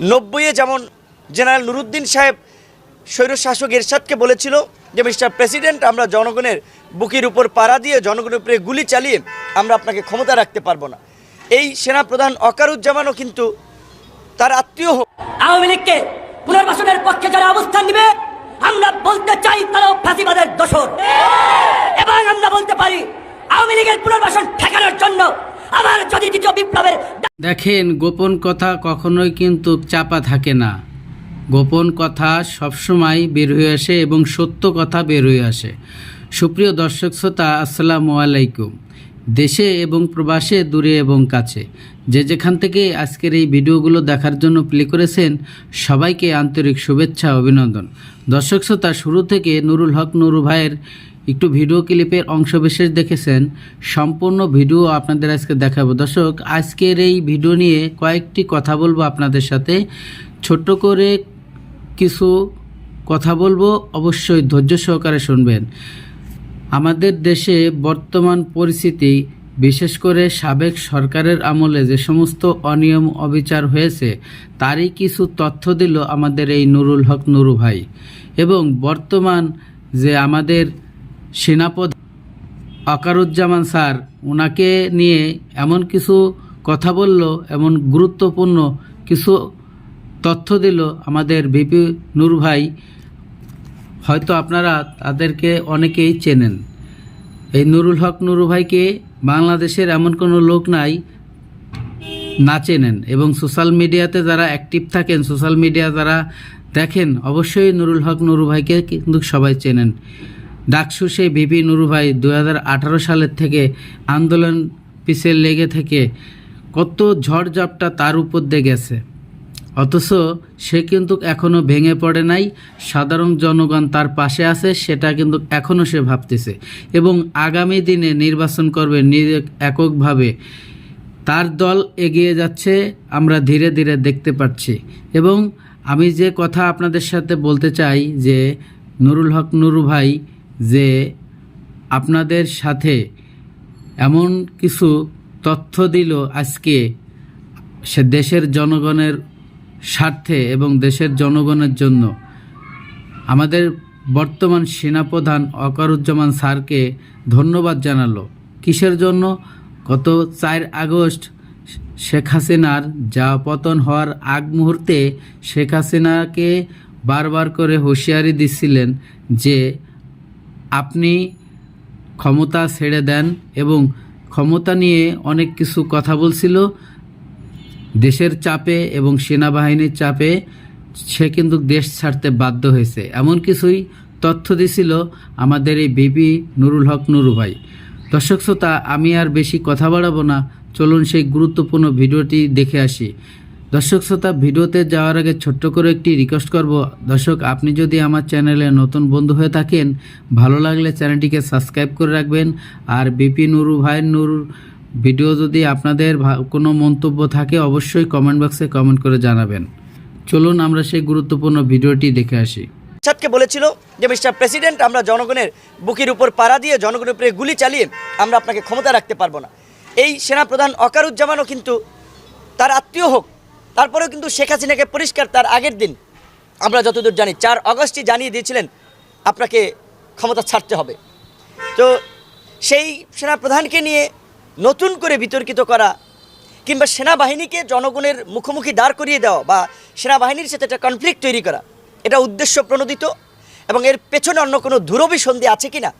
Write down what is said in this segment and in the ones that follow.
নব্বইয়ে যেমন জেনারেল নুরুদ্দিন সাহেব স্বৈরশাসক এরশাদকে বলেছিল যে মিস্টার প্রেসিডেন্ট আমরা জনগণের বুকের উপর পাড়া দিয়ে জনগণের উপরে গুলি চালিয়ে আমরা আপনাকে ক্ষমতা রাখতে পারব না। এই সেনাপ্রধান অকারুজ্জামানও কিন্তু তার আত্মীয় হোক আওয়ামী লীগকে পুনর্বাসনের পক্ষে যারা অবস্থান নিবে আমরা বলতে চাই তারাও ফাঁসিবাদের দোষর। এবং আমরা বলতে পারি আওয়ামী লীগের পুনর্বাসন ঠেকানোর জন্য আবার যদি দ্বিতীয় বিপ্লবের দেখেন, গোপন কথা কখনোই কিন্তু চাপা থাকে না। গোপন কথা সবসময় বের হয়ে আসে এবং সত্য কথা বের হয়ে আসে। সুপ্রিয় দর্শক শ্রোতা, আসসালামু আলাইকুম। দেশে এবং প্রবাসে, দূরে এবং কাছে। যে যেখান থেকে আজকের এই ভিডিওগুলো দেখার জন্য প্লে করেছেন, সবাইকে আন্তরিক শুভেচ্ছা, অভিনন্দন। দর্শক শ্রোতা, শুরু থেকে নুরুল হক নুরু ভাইয়ের একটু ভিডিও ক্লিপের অংশবিশেষ দেখেছেন। সম্পূর্ণ ভিডিও আপনাদের আজকে দেখাবো। দর্শক, আজকের এই ভিডিও নিয়ে কয়েকটি কথা বলব আপনাদের সাথে। ছোট্ট করে কিছু কথা বলব, অবশ্যই ধৈর্য সহকারে শুনবেন। আমাদের দেশে বর্তমান পরিস্থিতি, বিশেষ করে সাবেক সরকারের আমলে যে সমস্ত অনিয়ম অবিচার হয়েছে, তারই কিছু তথ্য দিল আমাদের এই নুরুল হক নুরু ভাই। এবং বর্তমান যে আমাদের সেনাপদ আকারুজ্জামান স্যার ওনাকে নিয়ে এমন কিছু কথা বলল, এমন গুরুত্বপূর্ণ কিছু তথ্য দিল আমাদের ভিপি নূর ভাই। হয়তো আপনারা তাদেরকে অনেকেই চেনেন। এই নুরুল হক নুরু ভাইকে বাংলাদেশের এমন কোনো লোক নাই, না চেনেন। এবং সোশ্যাল মিডিয়াতে যারা অ্যাক্টিভ থাকেন, সোশ্যাল মিডিয়া যারা দেখেন, অবশ্যই নুরুল হক নুরু ভাইকে কিন্তু সবাই চেনেন। ডাকসু সেই ভিপি নুরু ভাই দু সালের থেকে আন্দোলন পিছে লেগে থেকে কত ঝড়ঝাপটা তার উপর দিয়ে গেছে। অথচ সে কিন্তু এখনও ভেঙে পড়ে নাই, সাধারণ জনগণ তার পাশে আছে, সেটা কিন্তু এখনও সে ভাবতেছে। এবং আগামী দিনে নির্বাচন করবে এককভাবে তার দল এগিয়ে যাচ্ছে, আমরা ধীরে ধীরে দেখতে পাচ্ছি। এবং আমি যে কথা আপনাদের সাথে বলতে চাই যে নুরুল হক নুরু ভাই যে আপনাদের সাথে এমন কিছু তথ্য দিল আজকে সে দেশের জনগণের স্বার্থে এবং দেশের জনগণের জন্য। আমাদের বর্তমান সেনাপ্রধান অকারুজ্জামান স্যারকে ধন্যবাদ জানালো। কিসের জন্য? গত চার আগস্ট শেখ হাসিনার যা পতন হওয়ার আগ মুহূর্তে শেখ হাসিনাকে বারবার করে হুঁশিয়ারি দিচ্ছিলেন যে আপনি ক্ষমতা ছেড়ে দেন এবং ক্ষমতা নিয়ে অনেক কিছু কথা বলছিল। দেশের চাপে এবং সেনাবাহিনীর চাপে সে কিন্তু দেশ ছাড়তে বাধ্য হয়েছে। এমন কিছুই তথ্য দিছিল আমাদের এই বিপি নুরুল হক নুরু ভাই। দর্শক শ্রোতা, আমি আর বেশি কথা বাড়াবো না। চলুন সেই গুরুত্বপূর্ণ ভিডিওটি দেখে আসি। দর্শক শ্রোতা, ভিডিওতে যাওয়ার আগে ছোট্ট করে একটি রিকোয়েস্ট করব। দর্শক, আপনি যদি আমার চ্যানেলে নতুন বন্ধু হয়ে থাকেন, ভালো লাগলে চ্যানেলটিকে সাবস্ক্রাইব করে রাখবেন। আর বিপি নুরু, ভাই নুর ভিডিও যদি আপনাদের কোনো মন্তব্য থাকে, অবশ্যই কমেন্ট বক্সে কমেন্ট করে জানাবেন। চলুন আমরা সেই গুরুত্বপূর্ণ ভিডিওটি দেখে আসি। এরশাদকে বলেছিল যে, মিস্টার প্রেসিডেন্ট, আমরা জনগণের বুকের উপর পাড়া দিয়ে জনগণের উপরে গুলি চালিয়ে আমরা আপনাকে ক্ষমতা রাখতে পারব না। এই সেনাপ্রধান অকারুজ্জামানও কিন্তু তার আত্মীয় হোক তারপরেও কিন্তু শেখ হাসিনাকে পরিষ্কার তার আগের দিন, আমরা যতদূর জানি, চার অগস্টই জানিয়ে দিয়েছিলেন আপনাকে ক্ষমতা ছাড়তে হবে। তো সেই সেনাপ্রধানকে নিয়ে নতুন করে বিতর্কিত করা কিংবা সেনাবাহিনীকে জনগণের মুখোমুখি দাঁড় করিয়ে দেওয়া বা সেনাবাহিনীর সাথে একটা কনফ্লিক্ট তৈরি করা, এটা উদ্দেশ্য প্রণোদিত এবং এর পেছনে অন্য কোনো দূরভিসন্ধি আছে কি না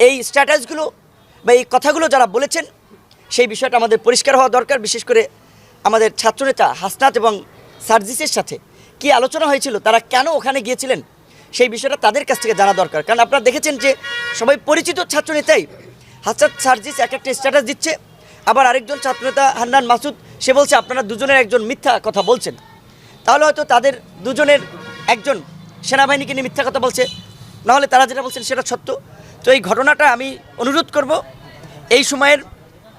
এই স্ট্র্যাটাজগুলো বা এই কথাগুলো যারা বলেছেন, সেই বিষয়টা আমাদের পরিষ্কার হওয়া দরকার, বিশেষ করে আমাদের ছাত্রনেতা হাসনাত এবং সার্জিসের সাথে কি আলোচনা হয়েছিল, তারা কেন ওখানে গিয়েছিলেন, সেই বিষয়টা তাদের কাছ থেকে জানা দরকার। কারণ আপনারা দেখেছেন যে সবাই পরিচিত ছাত্রনেতাই। হাসনাত, সার্জিস এক একটা স্ট্যাটাস দিচ্ছে, আবার আরেকজন ছাত্রনেতা হান্নান মাসুদ, সে বলছে, আপনারা দুজনের একজন মিথ্যা কথা বলছেন। তাহলে হয়তো তাদের দুজনের একজন সেনাবাহিনীকে নিয়ে মিথ্যা কথা বলছে। নাহলে তারা যেটা বলছেন সেটা সত্য। তো এই ঘটনাটা আমি অনুরোধ করব, এই সময়ের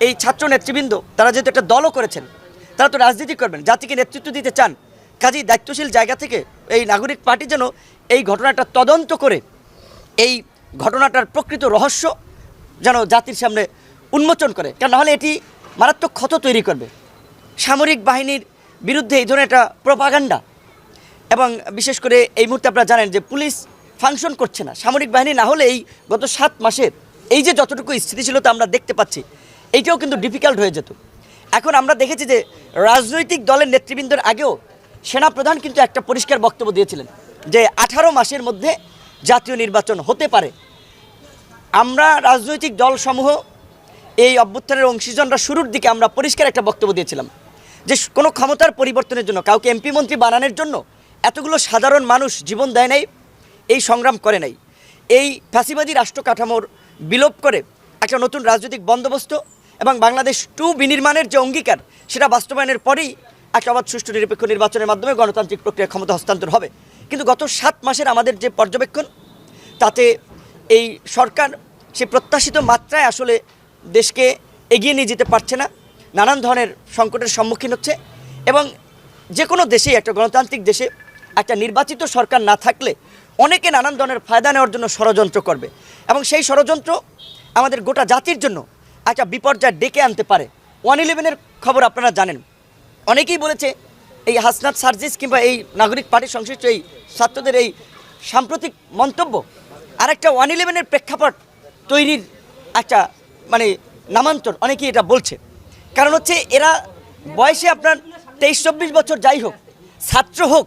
এই ছাত্র নেতৃবৃন্দ, তারা যেহেতু একটা দলও করেছেন তারা তো রাজনীতি করবেন, জাতিকে নেতৃত্ব দিতে চান। কাজেই দায়িত্বশীল জায়গা থেকে এই নাগরিক পার্টি যেন এই ঘটনাটা তদন্ত করে, এই ঘটনাটার প্রকৃত রহস্য যেন জাতির সামনে উন্মোচন করে। কারণ নাহলে এটি মারাত্মক ক্ষত তৈরি করবে। সামরিক বাহিনীর বিরুদ্ধে এই ধরনের একটা প্রপাগান্ডা এবং বিশেষ করে এই মুহূর্তে আপনারা জানেন যে পুলিশ ফাংশন করছে না। সামরিক বাহিনী না হলে এই গত সাত মাসের এই যে যতটুকু স্থিতিশীলতা আমরা দেখতে পাচ্ছি, এইটাও কিন্তু ডিফিকাল্ট হয়ে যেত। এখন আমরা দেখেছি যে রাজনৈতিক দলের নেতৃবৃন্দের আগেও সেনাপ্রধান কিন্তু একটা পরিষ্কার বক্তব্য দিয়েছিলেন যে আঠারো মাসের মধ্যে জাতীয় নির্বাচন হতে পারে। আমরা রাজনৈতিক দলসমূহ এই অভ্যুত্থানের অংশীজনরা শুরুর দিকে আমরা পরিষ্কার একটা বক্তব্য দিয়েছিলাম যে কোনো ক্ষমতার পরিবর্তনের জন্য, কাউকে এমপি মন্ত্রী বানানোর জন্য এতগুলো সাধারণ মানুষ জীবন দেয় নাই, এই সংগ্রাম করে নাই। এই ফ্যাসিবাদী রাষ্ট্র কাঠামোর বিলোপ করে একটা নতুন রাজনৈতিক বন্দোবস্ত এবং বাংলাদেশ টু বিনির্মাণের যে অঙ্গীকার, সেটা বাস্তবায়নের পরেই একটা অবাধ সুষ্ঠু নিরপেক্ষ নির্বাচনের মাধ্যমে গণতান্ত্রিক প্রক্রিয়া ক্ষমতা হস্তান্তর হবে। কিন্তু গত সাত মাসের আমাদের যে পর্যবেক্ষণ, তাতে এই সরকার সে প্রত্যাশিত মাত্রায় আসলে দেশকে এগিয়ে নিয়ে যেতে পারছে না, নানান ধরনের সংকটের সম্মুখীন হচ্ছে এবং যে কোনো দেশেই, একটা গণতান্ত্রিক দেশে একটা নির্বাচিত সরকার না থাকলে অনেকে নানান ধরনের ফায়দা নেওয়ার জন্য ষড়যন্ত্র করবে। এবং সেই ষড়যন্ত্র আমাদের গোটা জাতির জন্য একটা বিপর্যয় ডেকে আনতে পারে। ওয়ান ইলেভেনের খবর আপনারা জানেন। অনেকেই বলেছে, এই হাসনাত সার্জিস কিংবা এই নাগরিক পার্টির সংশ্লিষ্ট এই ছাত্রদের এই সাম্প্রতিক মন্তব্য আর একটা ওয়ান ইলেভেনের প্রেক্ষাপট তৈরির একটা মানে নামান্তর, অনেকেই এটা বলছে। কারণ হচ্ছে এরা বয়সে আপনার তেইশ, চব্বিশ বছর যাই হোক, ছাত্র হোক,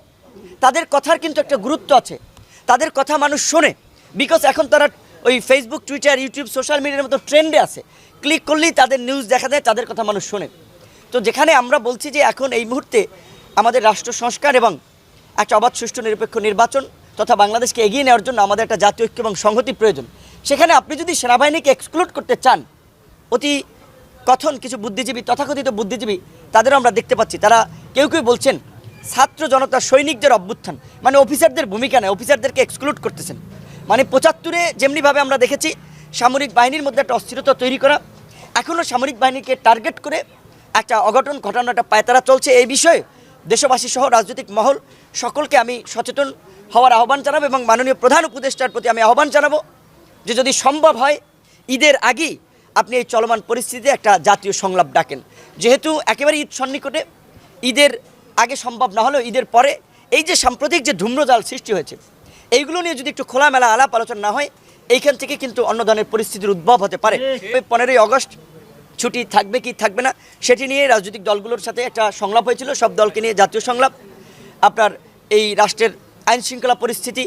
তাদের কথার কিন্তু একটা গুরুত্ব আছে। তাদের কথা মানুষ শোনে বিকজ এখন তারা ওই ফেসবুক টুইটার ইউটিউব সোশ্যাল মিডিয়ার মতো ট্রেন্ডে আছে। ক্লিক করলেই তাদের নিউজ দেখা যায় তাদের কথা মানুষ শোনে। তো যেখানে আমরা বলছি যে এখন এই মুহূর্তে আমাদের রাষ্ট্র সংস্কার এবং একটা অবাধ, সুষ্ঠু, নিরপেক্ষ নির্বাচন তথা বাংলাদেশকে এগিয়ে নেওয়ার জন্য আমাদের একটা জাতীয় ঐক্য এবং সংহতি প্রয়োজন। সেখানে আপনি যদি সেনাবাহিনীকে এক্সক্লুড করতে চান, অতি কথন কিছু বুদ্ধিজীবী, তথাকথিত বুদ্ধিজীবী, তাদেরও আমরা দেখতে পাচ্ছি। তারা কেউ কেউ বলছেন, ছাত্র জনতা সৈনিকদের অভ্যুত্থান মানে অফিসারদের ভূমিকা নেয়, অফিসারদেরকে এক্সক্লুড করতেছেন। মানে পঁচাত্তরে যেমনিভাবে আমরা দেখেছি, সামরিক বাহিনীর মধ্যে একটা অস্থিরতা তৈরি করা এখনও সামরিক বাহিনীকে টার্গেট করে একটা অঘটন ঘটানো একটা পায়তারা চলছে এই বিষয়ে। দেশবাসী সহ রাজনৈতিক মহল সকলকে আমি সচেতন হওয়ার আহ্বান জানাব এবং মাননীয় প্রধান উপদেষ্টার প্রতি আমি আহ্বান জানাব যে যদি সম্ভব হয় ঈদের আগেই আপনি এই চলমান পরিস্থিতিতে একটা জাতীয় সংলাপ ডাকেন। যেহেতু একেবারে ঈদ সন্নিকটে ঈদের আগে সম্ভব না হলেও ঈদের পরে এই যে সাম্প্রতিক যে ধূম্রজাল সৃষ্টি হয়েছে এইগুলো নিয়ে যদি একটু খোলামেলা আলাপ আলোচনা না হয় এইখান থেকে কিন্তু অন্য ধরনের পরিস্থিতির উদ্ভব হতে পারে। পনেরোই আগস্ট ছুটি থাকবে কি থাকবে না, সেটি নিয়ে রাজনৈতিক দলগুলোর সাথে একটা সংলাপ হয়েছিল, সব দলকে নিয়ে জাতীয় সংলাপ। আপনার এই রাষ্ট্রের আইন শৃঙ্খলা পরিস্থিতি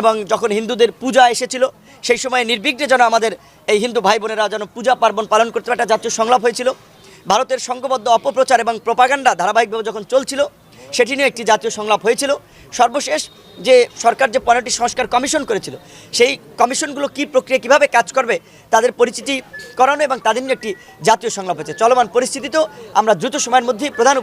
এবং যখন হিন্দুদের পূজা এসেছিল, সেই সময় নির্বিঘ্নে যেন আমাদের এই হিন্দু ভাই বোনেরা যেন পূজা পার্বণ পালন করতে একটা জাতীয় সংলাপ হয়েছিল। ভারতের সংঘবদ্ধ অপপ্রচার এবং প্রপাগান্ডা ধারাবাহিকভাবে যখন চলছিল সেটি নিয়ে একটি জাতীয় সংলাপ হয়েছিল। সর্বশেষ যে সরকার যে পনেরোটি সংস্কার কমিশন করেছিল, সেই কমিশনগুলো কি প্রক্রিয়া কীভাবে কাজ করবে, তাদের পরিচিতি করানো এবং তাদের নিয়ে একটি জাতীয় সংলাপ হয়েছে। চলমান পরিস্থিতিতেও আমরা দ্রুত সময়ের মধ্যেই প্রধান